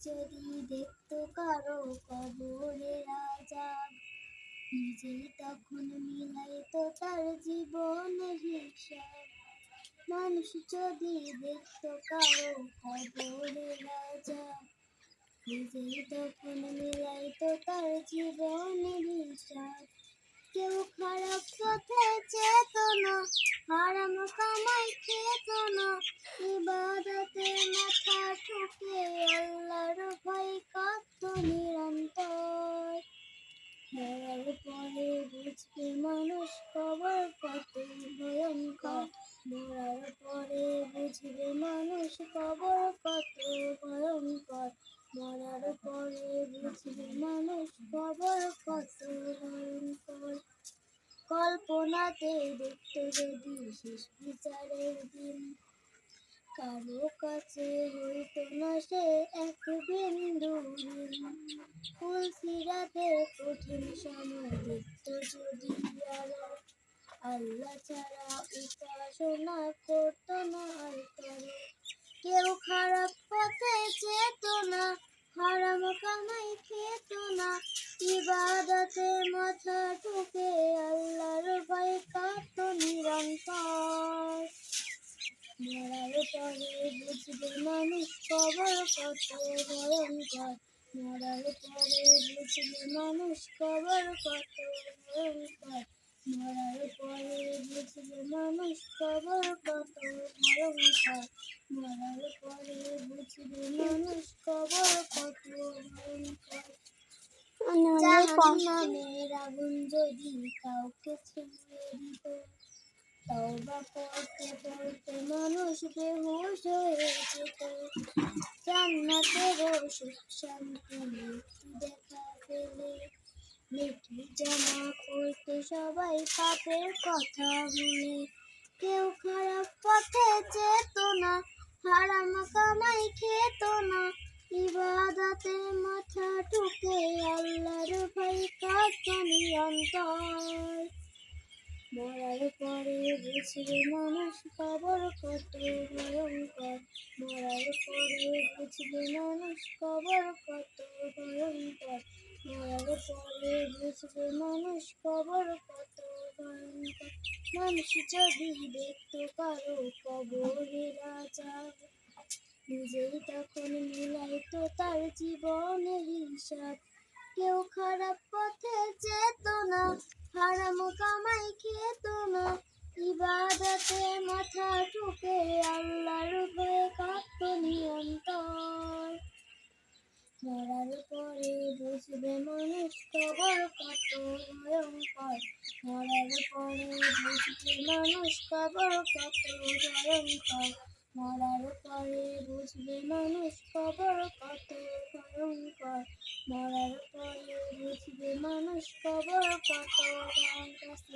যদি দেখতো কারও কবরে রাজা নিজেই তখন মিলাইতো তার জীবনের হিসাব। মানুষ যদি দেখতো কারও কবরে রাজা নিজেই তখন মিলাইতো তার জীবনের হিসাব। কেউ খারাপ পথে যেত না, হারাম কামাই খেত না ইবাদতে মাথা ঠুকে কত নিরন্তর। মরার পরে বুঝবে মানুষ কবর কত ভয়ঙ্কর। মরার পরে বুঝবে মানুষ কবর কত ভয়ঙ্কর। মরার পরে বুঝবে মানুষ কবর কত ভয়ঙ্কর। কল্পনাতে দেখতে যদি শেষ বিচারের দিন কারও কাছে হইতো না সে এক বিন্দু। তুলসিরাতের কঠিন সময় যদি আল্লাহ ছাড়া উপাসনা করতো না আর কারও। কেউ খারাপ পথে যেত না, হারাম কামাই খেত না, ইবাদতে মাথা ঠুকে বুঝবে মানুষ কবর কত ভয়ঙ্কর মরার পরে বুঝবে মানুষ কবর কত ভয়ঙ্কর মরার পরে বুঝবে মানুষ কবর কত ভয়ঙ্কর মরার পরে বুঝবে মানুষ কবর কত ভয়ঙ্কর জাহান্নামের আগুন যদি কাউকে ছুঁয়ে দিত মানুষ বেহুশ হয়ে যেত দেখা পেলে নেকি করতে সবাই পাপের কথা বলে কেউ খারাপ পথে যেত না হারাম কামাই খেত না ইবাদতে মাথা ঠুকে আল্লাহর ভয় কত নিরন্তর মরার পরে বুঝবে মানুষ কবর কত ভয়ঙ্কর। মরার পরে বুঝবে মানুষ কবর কত ভয়ঙ্কর। মরার পরে বুঝবে মানুষ কবর কত ভয়ঙ্কর। মানুষ যদি দেখতো কারও কবরে রাজা, নিজেই তখন মিলাইতো তার জীবনের হিসাব। বুঝবে মানুষ কবর কত ভয়ঙ্কর। মরার পরে বুঝবে মানুষ মরার পরে বুঝবে মানুষ কবর কত ভয়ঙ্কর। মরার পরে বুঝবে মানুষ Papa, Papa, Papa,